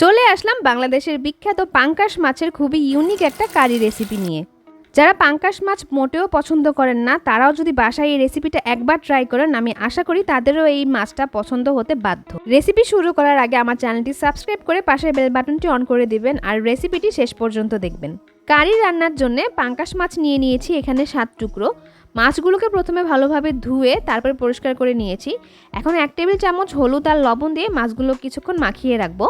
চলে আসলাম বাংলাদেশের বিখ্যাত পাঙ্কাশ মাছের খুবই ইউনিক একটা কারি রেসিপি নিয়ে। যারা পাঙ্কাশ মাছ মোটেও পছন্দ করেন না, তারাও যদি বাসায় এই রেসিপিটা একবার ট্রাই করেন, আমি আশা করি তাদেরও এই মাছটা পছন্দ হতে বাধ্য। রেসিপি শুরু করার আগে আমার চ্যানেলটি সাবস্ক্রাইব করে পাশের বেল বাটনটি অন করে দিবেন আর রেসিপিটি শেষ পর্যন্ত দেখবেন। কারি রান্নার জন্য পাঙ্কাশ মাছ নিয়ে নিয়েছি এখানে সাত টুকরো। মাছগুলোকে প্রথমে ভালোভাবে ধুয়ে তারপরে পরিষ্কার করে নিয়েছি। এখন এক টেবিল চামচ হলুদ আর লবণ দিয়ে মাছগুলো কিছুক্ষণ মাখিয়ে রাখব।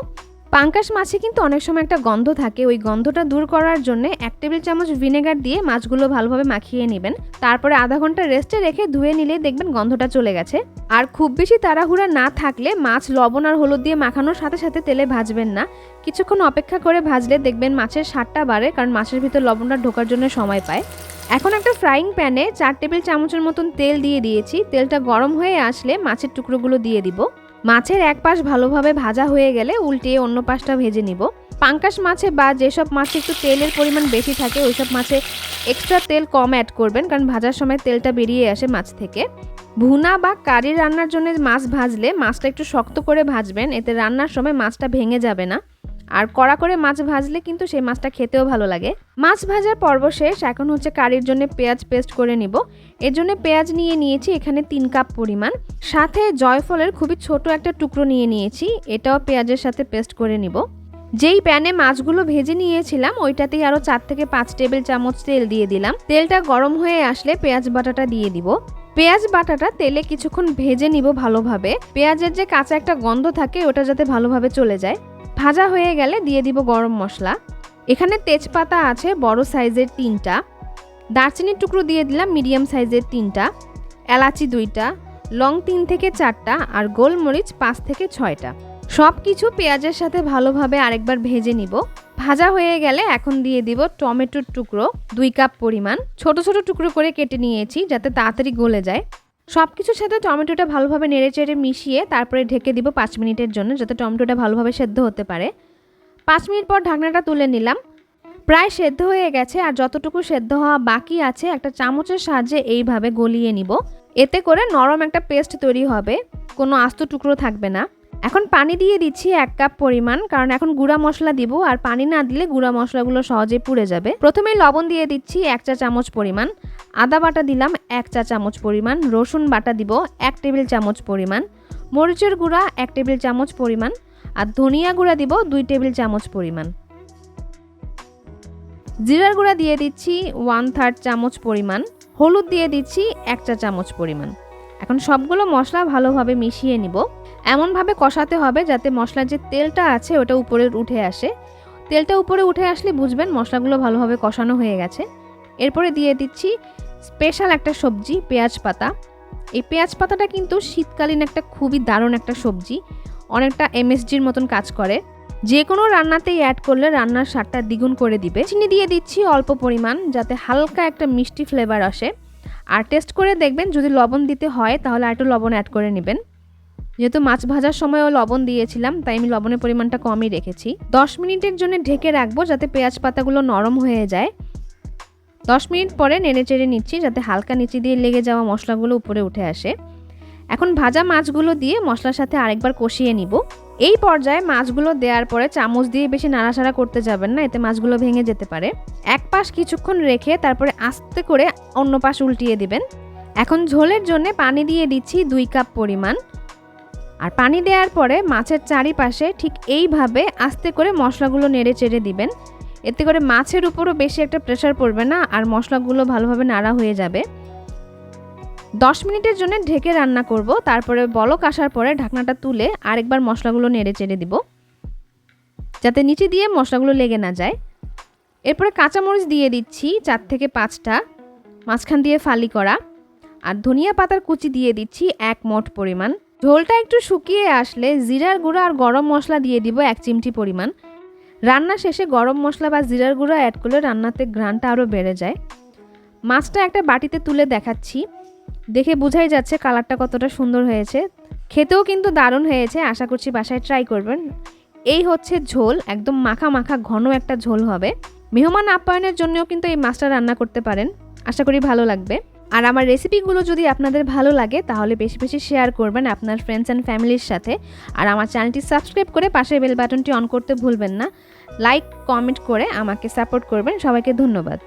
পাঙ্কাশ মাছে কিন্তু অনেক সময় একটা গন্ধ থাকে। ওই গন্ধটা দূর করার জন্য এক টেবিল চামচ ভিনেগার দিয়ে মাছগুলো ভালোভাবে মাখিয়ে নেবেন। তারপরে আধা ঘণ্টা রেস্টে রেখে ধুয়ে নিলেই দেখবেন গন্ধটা চলে গেছে। আর খুব বেশি তাড়াহুড়া না থাকলে মাছ লবণ আর হলুদ দিয়ে মাখানোর সাথে সাথে তেলে ভাজবেন না। কিছুক্ষণ অপেক্ষা করে ভাজলে দেখবেন মাছের স্বাদটা বাড়ে, কারণ মাছের ভিতর লবণটা ঢোকার জন্য সময় পায়। এখন একটা ফ্রাইং প্যানে চার টেবিল চামচের মতন তেল দিয়ে দিয়েছি। তেলটা গরম হয়ে আসলে মাছের টুকরোগুলো দিয়ে দিব। মাছের এক পাশ ভালোভাবে ভাজা হয়ে গেলে উল্টিয়ে অন্য পাশটা ভেজে নিব। পাঙ্কাশ মাছে বা যেসব মাছে একটু তেলের পরিমাণ বেশি থাকে, ওইসব মাছে এক্সট্রা তেল কম অ্যাড করবেন, কারণ ভাজার সময় তেলটা বেরিয়ে আসে মাছ থেকে। ভুনা বা কারি রান্নার জন্য মাছ ভাজলে মাছটা একটু শক্ত করে ভাজবেন, এতে রান্নার সময় মাছটা ভেঙে যাবে না। আর কড়া করে মাছ ভাজলে কিন্তু সেই মাছটা খেতেও ভালো লাগে। মাছ ভাজার পর্ব শেষ, এখন হচ্ছে কারির জন্য পেঁয়াজ পেস্ট করে নিব। এর জন্য পেঁয়াজ নিয়ে নিয়েছি এখানে তিন কাপ পরিমাণ। সাথে জয়ফলের খুবই ছোট একটা টুকরো নিয়ে নিয়েছি, এটাও পেঁয়াজের সাথে পেস্ট করে নিব। যেই প্যানে মাছগুলো ভেজে নিয়েছিলাম, ওইটাতেই আরও চার থেকে পাঁচ টেবিল চামচ তেল দিয়ে দিলাম। তেলটা গরম হয়ে আসলে পেঁয়াজ বাটাটা দিয়ে দিব। পেঁয়াজ বাটাটা তেলে কিছুক্ষণ ভেজে নিব ভালোভাবে। পেঁয়াজের যে কাঁচা একটা গন্ধ থাকে, ওটা যাতে ভালোভাবে চলে যায়। ভাজা হয়ে গেলে দিয়ে দিব গরম মশলা। এখানে তেজপাতা আছে বড় সাইজের তিনটা। দারচিনির টুকরো দিয়ে দিলাম মিডিয়াম সাইজের তিনটা। এলাচি দুইটা। লং তিন থেকে চারটা আর গোলমরিচ পাঁচ থেকে ছয়টা। সব কিছু পেঁয়াজের সাথে ভালোভাবে আরেকবার ভেজে নিব। ভাজা হয়ে গেলে এখন দিয়ে দিব টমেটোর টুকরো দুই কাপ পরিমাণ। ছোট ছোট টুকরো করে কেটে নিয়েছি যাতে তাড়াতাড়ি গলে যায়। সব কিছুর সাথে টমেটোটা ভালোভাবে নেড়ে চেড়ে মিশিয়ে তারপরে ঢেকে দিব পাঁচ মিনিটের জন্য যাতে টমেটোটা ভালোভাবে সেদ্ধ হতে পারে। পাঁচ মিনিট পর ঢাকনাটা তুলে নিলাম। প্রায় সেদ্ধ হয়ে গেছে আর যতটুকু সেদ্ধ হওয়া বাকি আছে একটা চামচের সাহায্যে এইভাবে গলিয়ে নিব। এতে করে নরম একটা পেস্ট তৈরি হবে, কোনো আস্ত টুকরো থাকবে না। এখন পানি দিয়ে দিচ্ছি এক কাপ পরিমাণ, কারণ এখন গুঁড়া মশলা দিব আর পানি না দিলে গুঁড়া মশলাগুলো সহজে পুড়ে যাবে। প্রথমে লবণ দিয়ে দিচ্ছি এক চা চামচ পরিমাণ। আদা বাটা দিলাম এক চা চামচ পরিমাণ, রসুন বাটা দিব এক টেবিল চামচ পরিমাণ, মরিচের গুঁড়া এক টেবিল চামচ পরিমাণ আর ধনিয়া গুঁড়া দিব দুই টেবিল চামচ পরিমাণ। জিরার গুঁড়া দিয়ে দিচ্ছি ওয়ান থার্ড চামচ পরিমাণ, হলুদ দিয়ে দিচ্ছি এক চা চামচ পরিমাণ। এখন সবগুলো মশলা ভালোভাবে মিশিয়ে নিব। এমনভাবে কষাতে হবে যাতে মশলার যে তেলটা আছে ওটা উপরে উঠে আসে। তেলটা উপরে উঠে আসলে বুঝবেন মশলাগুলো ভালোভাবে কষানো হয়ে গেছে। এরপরে দিয়ে দিচ্ছি স্পেশাল একটা সবজি, পেঁয়াজ পাতা। এই পেঁয়াজ পাতাটা কিন্তু শীতকালীন একটা খুবই দারুণ একটা সবজি। অনেকটা এমএসজির মতন কাজ করে। যে কোনো রান্নাতেই অ্যাড করলে রান্নার স্বাদটা দ্বিগুণ করে দিবে। চিনি দিয়ে দিচ্ছি অল্প পরিমাণ যাতে হালকা একটা মিষ্টি ফ্লেভার আসে। আর টেস্ট করে দেখবেন যদি লবণ দিতে হয় তাহলে একটু লবণ অ্যাড করে নেবেন। যেহেতু মাছ ভাজার সময়ও লবণ দিয়েছিলাম, তাই আমি লবণের পরিমাণটা কমই রেখেছি। দশ মিনিটের জন্য ঢেকে রাখব যাতে পেঁয়াজ পাতাগুলো নরম হয়ে যায়। দশ মিনিট পরে নেড়ে চেড়ে নিচ্ছি যাতে হালকা নিচে দিয়ে লেগে যাওয়া মশলাগুলো উপরে উঠে আসে। এখন ভাজা মাছগুলো দিয়ে মশলার সাথে আরেকবার কষিয়ে নিব। এই পর্যায়ে মাছগুলো দেওয়ার পরে চামচ দিয়ে বেশি নাড়াচাড়া করতে যাবেন না, এতে মাছগুলো ভেঙে যেতে পারে। এক পাশ কিছুক্ষণ রেখে তারপরে আস্তে করে অন্য পাশ উল্টিয়ে দিবেন। এখন ঝোলের জন্য পানি দিয়ে দিচ্ছি দুই কাপ পরিমাণ। আর পানি দেওয়ার পরে মাছের চারিপাশে ঠিক এইভাবে আস্তে করে মশলাগুলো নেড়ে চেড়ে দিবেন। এতে করে মাছের উপরও বেশি একটা প্রেশার পড়বে না, আর মশলাগুলো ভালোভাবে নাড়া হয়ে যাবে। দশ মিনিটের জন্য ঢেকে রান্না করব, তারপরে বলক আসার পরে ঢাকনাটা তুলে আরেকবার মশলাগুলো নেড়ে চেড়ে দিব। যাতে নিচে দিয়ে মশলাগুলো লেগে না যায়। এরপরে কাঁচামরিচ দিয়ে দিচ্ছি চার থেকে পাঁচটা, মাঝখান দিয়ে ফালি করা, আর ধনিয়া পাতার কুচি দিয়ে দিচ্ছি এক মোট পরিমাণ। ঝোলটা একটু শুকিয়ে আসলে জিরার গুঁড়ো আর গরম মশলা দিয়ে দিব এক চিমটি পরিমাণ। রান্না শেষে গরম মশলা বা জিরার গুঁড়া অ্যাড করলে রান্নাতে ঘ্রাণটা আরও বেড়ে যায়। মাছটা একটা বাটিতে তুলে দেখাচ্ছি। দেখে বোঝাই যাচ্ছে কালারটা কতটা সুন্দর হয়েছে। খেতেও কিন্তু দারুণ হয়েছে। আশা করছি বাসায় ট্রাই করবেন। এই হচ্ছে ঝোল। একদম মাখা মাখা ঘন একটা ঝোল হবে। মেহমান আপ্যায়নের জন্যও কিন্তু এই মাছটা রান্না করতে পারেন। আশা করি ভালো লাগবে। আর আমার রেসিপিগুলো যদি আপনাদের ভালো লাগে, তাহলে বেশি বেশি শেয়ার করবেন আপনার ফ্রেন্ডস অ্যান্ড ফ্যামিলির সাথে। আর আমার চ্যানেলটি সাবস্ক্রাইব করে পাশের বেল বাটনটি অন করতে ভুলবেন না। লাইক কমেন্ট করে আমাকে সাপোর্ট করবেন। সবাইকে ধন্যবাদ।